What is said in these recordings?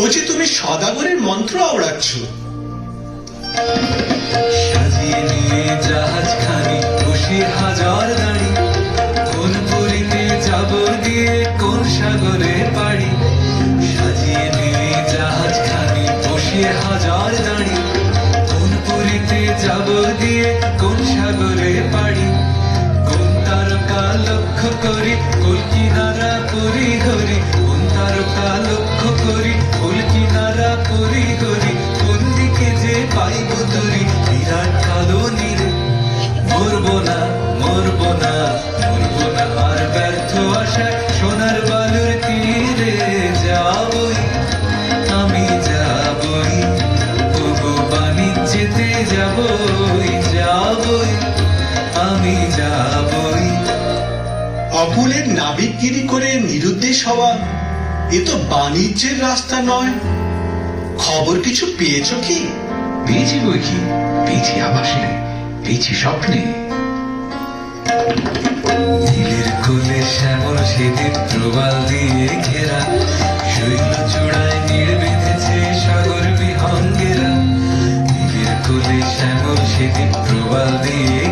ও যে তুমি সদাগরের মন্ত্র আওড়াচ্ছ। সাজিয়ে নিয়ে জাহাজ খানি হাজার দাঁড়ি। কোন পুরীতে যাব দিয়ে কোন সাগরে পাড়ি। সাজিয়ে নিয়ে জাহাজ খানি হাজার দাঁড়ি। কোন পুরীতে যাব দিয়ে কোন সাগরে পাড়ি। কোন তারকা লক্ষ্য করি কুল কিনারা পুরী হরি তারকা লক্ষ্য করি কুল কিনারা পুরী হরি কোন দিকে যে পাইব তুরি, বিরাট কালো নীরে মরবো না মরবো না মরবো না, আর ব্যর্থ আশায় সোনার বালুর তীরে যাবই। আমি যাবই, তবু বাণিজ্যেতে যাবই যাবই। আমি যাবই। অকুলের নাবিকগিরি করে নিরুদ্দেশ হওয়া এ তো বাণিজ্যের রাস্তা নয়। খবর কিছু পেয়েছ কি? পেয়েছি বই কি? পেয়েছি আবাসে পেয়েছি স্বপ্নে। নীলের কোলে শ্যামল সেদিন প্রবাল দিয়ে ঘেরা। শৈল চূড়ায় বেঁধেছে সাগর বিহঙ্গেরা। নীলের কোলে শ্যামল সেদিন প্রবাল দিয়ে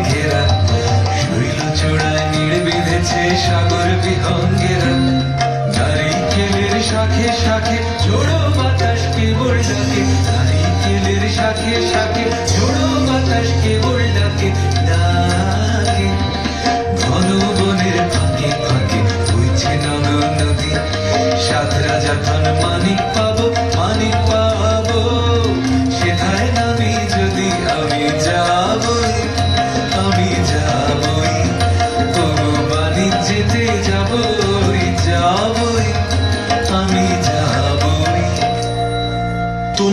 শাখে শাখে ঝোড়ো বাতাস কেবল ডাকে নারিকেলের শাখে শাখে ঝোড়ো বাতাস কেবল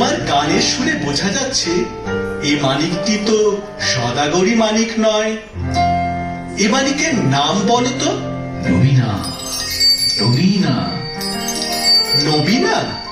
তোমার গানের শুনে বোঝা যাচ্ছে এ মানিকটি তো সদাগরি মানিক নয়। এ মানিকের নাম বলো তো। নবীনা নবীনা। নবীনা?